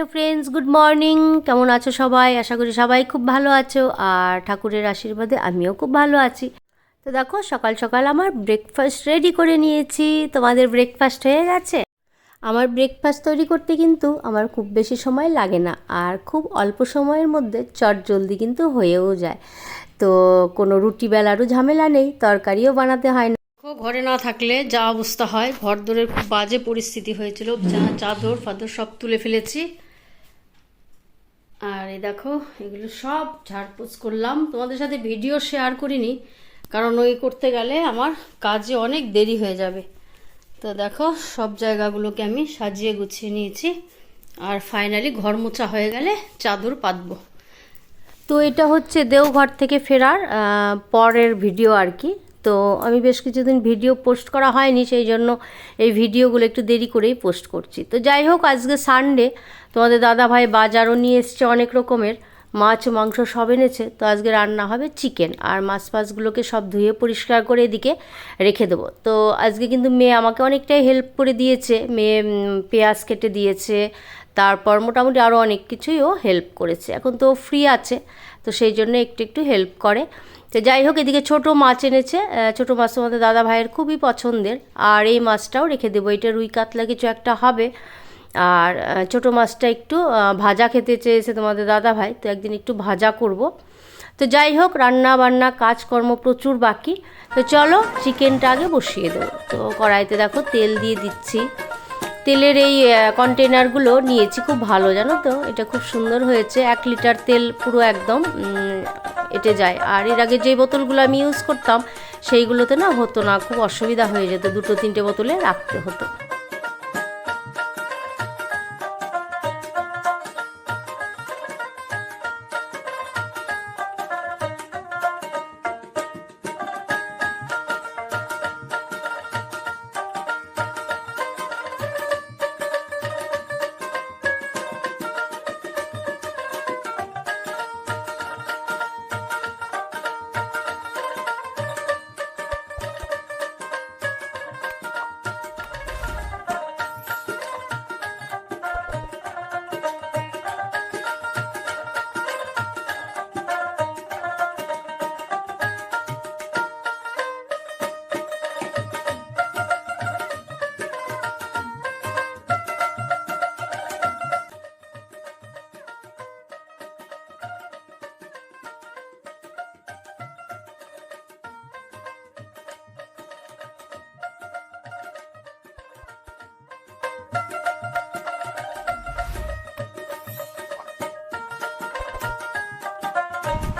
Hello friends good morning কেমন আছো সবাই? আশা করি সবাই খুব ভালো আছো। আর ঠাকুরের আশীর্বাদে আমিও খুব ভালো আছি। তো দেখো, সকাল সকাল আমার ব্রেকফাস্ট রেডি করে নিয়েছি। তোমাদের ব্রেকফাস্ট হয়ে গেছে? আমার ব্রেকফাস্ট তৈরি করতে কিন্তু আমার খুব বেশি সময় লাগে না। আর খুব অল্প সময়ের মধ্যে চট জলদি কিন্তু হয়েও যায়। তো কোনো রুটি বেলারও ঝামেলা নেই, তরকারিও বানাতে হয় না। ঘরে না থাকলে যা অবস্থা হয়। ঘর দোরের খুব বাজে পরিস্থিতি হয়েছিল। যা চাদর ফাদর সব তুলে ফেলেছি। আর এই দেখো, এগুলো সব ঝাড়পোছ করলাম। তোমাদের সাথে ভিডিও শেয়ার করিনি, কারণ ওই করতে গেলে আমার কাজে অনেক দেরি হয়ে যাবে। তো দেখো, সব জায়গাগুলোকে আমি সাজিয়ে গুছিয়ে নিয়েছি। আর ফাইনালি ঘর মোছা হয়ে গেলে চাদর পাতবো। তো এটা হচ্ছে দেওঘর থেকে ফেরার পরের ভিডিও আর কি। তো আমি বেশ কিছুদিন ভিডিও পোস্ট করা হয়নি, সেই জন্য এই ভিডিওগুলো একটু দেরি করেই পোস্ট করছি। তো যাই হোক, আজকে সানডে তোমাদের দাদা ভাই বাজারও নিয়ে এসছে অনেক রকমের, মাছ, মাংস সব এনেছে। তো আজকে রান্না হবে চিকেন, আর মাছ ফাছগুলোকে সব ধুয়ে পরিষ্কার করে এদিকে রেখে দেবো। তো আজকে কিন্তু মেয়ে আমাকে অনেকটাই হেল্প করে দিয়েছে। মেয়ে পেঁয়াজ কেটে দিয়েছে, তারপর মোটামুটি আরও অনেক কিছুই ও হেল্প করেছে। এখন তো ফ্রি আছে, তো সেই জন্য একটু একটু হেল্প করে। তো যাই হোক, এদিকে ছোট মাছ এনেছে। ছোট মাছ তোমাদের দাদা ভাইয়ের খুবই পছন্দের। আর এই মাছটাও রেখে দেবো। এটা রুই কাতলা কিছু একটা হবে। আর ছোট মাছটা একটু ভাজা খেতে চেয়েছে তোমাদের দাদা ভাই, তো একদিন একটু ভাজা করব। তো যাই হোক, রান্না বান্না, কাজকর্ম প্রচুর বাকি। তো চলো, চিকেনটা আগে বসিয়ে দেবো। তো কড়াইতে দেখো তেল দিয়ে দিচ্ছি। তেলের এই কন্টেনারগুলো নিয়েছি। খুব ভালো, জানো তো? এটা খুব সুন্দর হয়েছে। এক লিটার তেল পুরো একদম এটে যায়। আর এর আগে যে বোতলগুলো আমি ইউজ করতাম, সেইগুলোতে না হতো না, খুব অসুবিধা হয়ে যেত। দুটো, তিনটে বোতলে রাখতে হতো।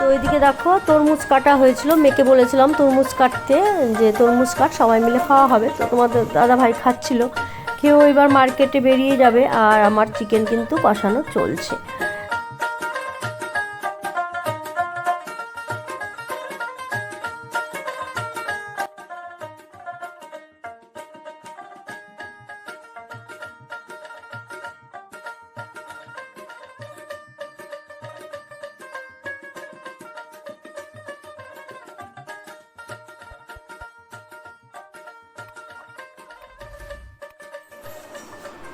তো ওইদিকে দেখো, তরমুজ কাটা হয়েছিল। মেয়েকে বলেছিলাম, তরমুজ কাটতে, যে তরমুজ কাট, সবাই মিলে খাওয়া হবে। তো তোমাদের দাদা ভাই খাচ্ছিল। কেউ এবার মার্কেটে বেরিয়ে যাবে, আর আমার চিকেন কিন্তু কষানো চলছে।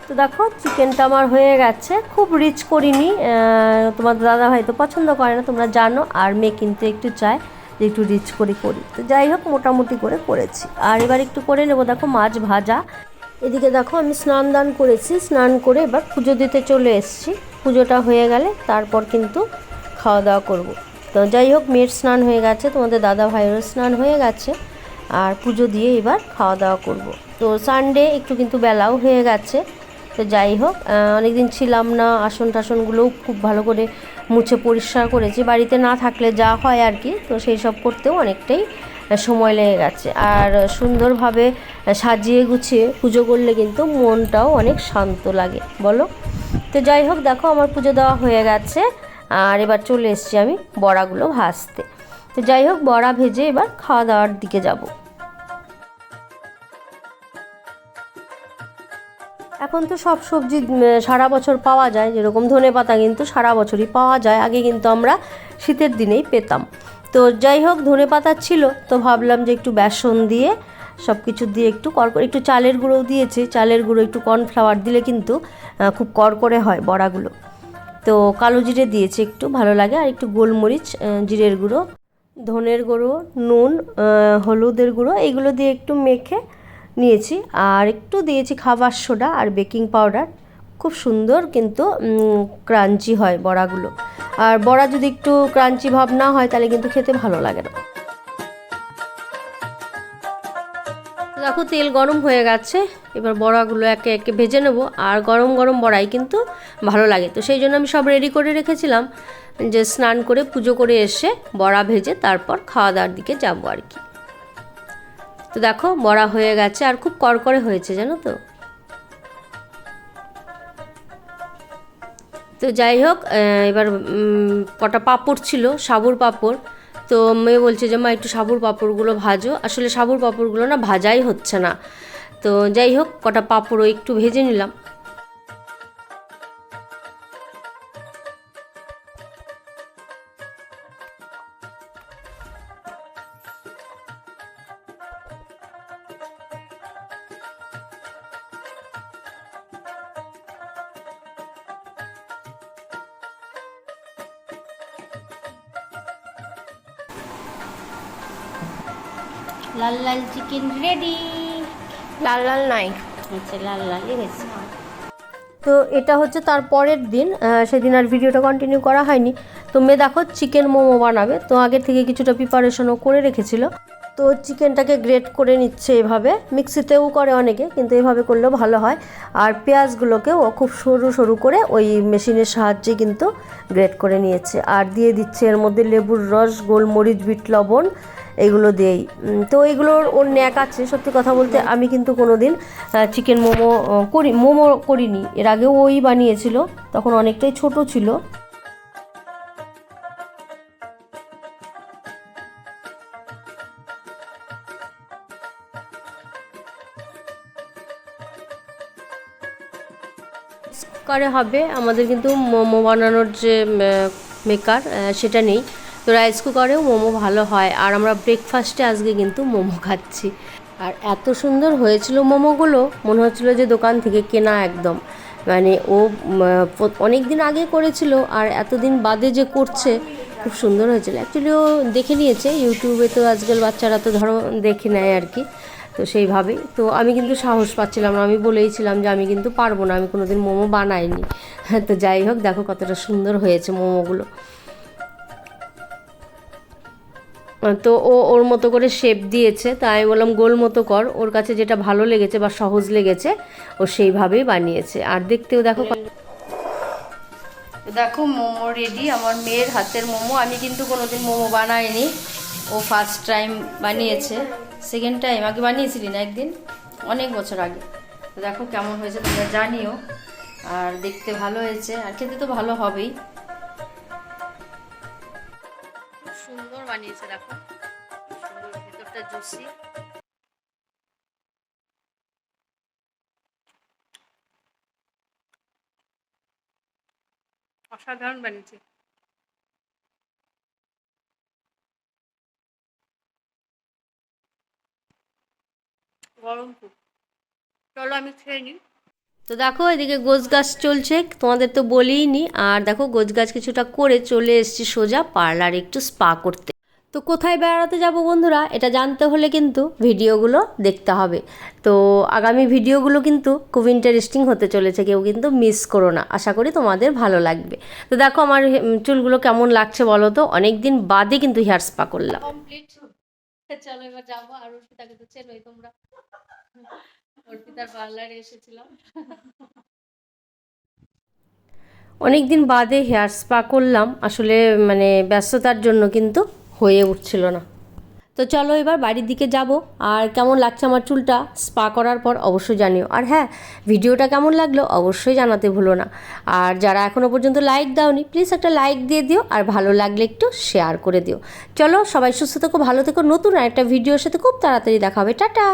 তো দেখো চিকেনটা আমার হয়ে গেছে। খুব রিচ করিনি। তোমার দাদা ভাই তো পছন্দ করে না, তোমরা জানো, আর মেয়ে কিন্তু একটু চায় যে একটু রিচ করে করি। তো যাই হোক, মোটামুটি করে করেছি। আর এবার একটু করে নেব, দেখো, মাছ ভাজা। এদিকে দেখো, আমি স্নান দান করেছি। স্নান করে এবার পুজো দিতে চলে এসেছি। পুজোটা হয়ে গেলে তারপর কিন্তু খাওয়া দাওয়া করব। তো যাই হোক, মেয়ের স্নান হয়ে গেছে, তোমাদের দাদা ভাইয়েরও স্নান হয়ে গেছে। আর পুজো দিয়ে এবার খাওয়া দাওয়া করব। তো সানডে একটু কিন্তু বেলাও হয়ে গেছে। তো যাই হোক অনেক দিন ছিলাম না, আসন টাসনগুলোও খুব ভালো করে মুছে পরিষ্কার করেছি। বাড়িতে না থাকলে যা হয় আর কি, তো সেই সব করতেও অনেকটাই সময় লেগে গেছে। আর সুন্দরভাবে সাজিয়ে গুছিয়ে পুজো করলে কিন্তু মনটাও অনেক শান্ত লাগে, বলো? তো যাই হোক, দেখো আমার পুজো দেওয়া হয়ে গেছে, আর এবার চলে এসেছি আমি বড়াগুলো ভাজতে। তো যাই হোক, বড়া ভেজে এবার খাওয়া দাওয়ার দিকে যাব। এখন তো সব সবজি সারা বছর পাওয়া যায়, যেরকম ধনে পাতা কিন্তু সারা বছরই পাওয়া যায়, আগে কিন্তু আমরা শীতের দিনেই পেতাম। তো যাই হোক, ধনে পাতা ছিল, তো ভাবলাম যে একটু বেসন দিয়ে সব কিছু দিয়ে একটু করকরে একটু চালের গুঁড়োও দিয়েছি, চালের গুঁড়ো একটু কর্নফ্লাওয়ার দিলে কিন্তু খুব করকরে হয় বড়াগুলো। তো কালো জিরে দিয়েছি একটু, ভালো লাগে, আর একটু গোলমরিচ জিরের গুঁড়ো, ধনের গুঁড়ো, নুন হলুদের গুঁড়ো এইগুলো দিয়ে একটু মেখে নিয়েছি। আর একটু দিয়েছি খাবার সোডা আর বেকিং পাউডার। খুব সুন্দর কিন্তু ক্রাঞ্চি হয় বড়াগুলো। আর বড়া যদি একটু ক্রাঞ্চি ভাব না হয়, তাহলে কিন্তু খেতে ভালো লাগে না। দেখো তেল গরম হয়ে গেছে, এবার বড়াগুলো একে একে ভেজে নেব। আর গরম গরম বড়াই কিন্তু ভালো লাগে। তো সেই জন্য আমি সব রেডি করে রেখেছিলাম। যে স্নান করে পুজো করে এসে বড়া ভেজে তারপর খাওয়া দাওয়ার দিকে যাব আর কি। তো দেখো, বড়া হয়ে গেছে আর খুব করকরে হয়েছে, জানো তো? তো যাই হোক এবার কটা পাঁপড় ছিল, সাবুর পাঁপড়। তো মেয়ে বলছে যে, মা, একটু সাবুর পাঁপড়গুলো ভাজো। আসলে সাবুর পাঁপড়গুলো না ভাজাই হচ্ছে না। তো যাই হোক, কটা পাঁপড়ও একটু ভেজে নিলাম। লাল লাল চিকেন রেডি লাল লাল নাই। আচ্ছা লাল লালই হয়েছে। তো এটা হচ্ছে তার পরের দিন সেদিন আর ভিডিওটা কন্টিনিউ করা হয়নি। তো মেয়ে দেখো চিকেন মোমো বানাবে। তো আগে থেকে কিছুটা প্রিপারেশনও করে রেখেছিল। তো চিকেনটাকে গ্রেট করে নিচ্ছে এভাবে। মিক্সিতেও করে অনেকে কিন্তু এভাবে করলেও ভালো হয়। আর পেঁয়াজগুলোকেও ও খুব সরু সরু করে ওই মেশিনের সাহায্যে কিন্তু গ্রেট করে নিয়েছে। আর দিয়ে দিচ্ছে এর মধ্যে লেবুর রস গোলমরিচ বিট লবণ এগুলো দেই তো এগুলোর ওর ন্যাক আছে, সত্যি কথা বলতে আমি কিন্তু কোনো দিন চিকেন মোমো করি, মোমো করিনি। এর আগেও ওই বানিয়েছিল, তখন অনেকটাই ছোট ছিল। করে হবে, আমাদের কিন্তু মোমো বানানোর যে মেকার সেটা নেই। তো রাইস কুকারেও মোমো ভালো হয়। আর আমরা ব্রেকফাস্টে আজকে কিন্তু মোমো খাচ্ছি। আর এত সুন্দর হয়েছিল মোমোগুলো, মনে হচ্ছিল যে দোকান থেকে কেনা একদম। মানে ও অনেক দিন আগে করেছিল, আর এতদিন বাদে যে করছে, খুব সুন্দর হয়েছিল। অ্যাকচুয়ালি ও দেখে নিয়েছে ইউটিউবে তো আজকাল বাচ্চারা তো ধরো দেখে নেয় আর কি। তো সেইভাবেই। তো আমি কিন্তু সাহস পাচ্ছিলাম না। আমি বলেইছিলাম যে আমি কিন্তু পারব না, আমি কোনোদিন মোমো বানাইনি। তো যাই হোক, দেখো কতটা সুন্দর হয়েছে মোমোগুলো। তো ও ওর মতো করে শেপ দিয়েছে তাই আমি বললাম, গোল মতো কর। ওর কাছে যেটা ভালো লেগেছে বা সহজ লেগেছে, ও সেইভাবেই বানিয়েছে। আর দেখতেও দেখো দেখো, মোমো রেডি আমার মেয়ের হাতের মোমো। আমি কিন্তু কোনোদিন মোমো বানাইনি। ও ফার্স্ট টাইম বানিয়েছে। সেকেন্ড টাইম আগে বানিয়েছিলি না একদিন? অনেক বছর আগে। দেখো কেমন হয়েছে, তোমরা জানিও। আর দেখতে ভালো হয়েছে। আর খেতে তো ভালো হবেই। বানিয়েছে দেখো ভেতরটা জুসি। অসাধারণ বানিয়েছে। চলো আমি তো দেখো, এদিকে গোছ গাছ চলছে। তোমাদের তো বলেই নি আর দেখো, গোছ গাছ কিছুটা করে চলে এসেছি সোজা পার্লার একটু স্পা করতে। তো কোথায় বেড়াতে যাব বন্ধুরা? এটা জানতে হলে কিন্তু ভিডিওগুলো দেখতে হবে। তো আগামী ভিডিওগুলো কিন্তু খুব ইন্টারেস্টিং হতে চলেছে কেউ কিন্তু মিস করো না। আশা করি তোমাদের ভালো লাগবে। তো দেখো আমার চুলগুলো কেমন লাগছে বলো তো? অনেক দিন বাদে কিন্তু হেয়ার স্পা করলাম। কমপ্লিট চলো। এবার যাব আর অর্পিতাকে তো চেনোই তোমরা। অর্পিতার পার্লারে এসেছিলাম। অনেক দিন বাদে হেয়ার স্পা করলাম। আসলে মানে ব্যস্ততার জন্য কিন্তু হয়ে উঠছিল না। তো চলো এবার বাড়ির দিকে যাব। আর কেমন লাগছে আমার চুলটা? স্পা করার পর অবশ্যই জানিও। আর হ্যাঁ ভিডিওটা কেমন লাগল অবশ্যই জানাতে ভুলো না। আর যারা এখনও পর্যন্ত লাইক দাওনি প্লিজ একটা লাইক দিয়ে দিও। আর ভালো লাগলে একটু শেয়ার করে দিও। চলো সবাই সুস্থ থেকো, ভালো থেকো। নতুন আর একটা ভিডিওর সাথে খুব তাড়াতাড়ি দেখা হবে। টাটা!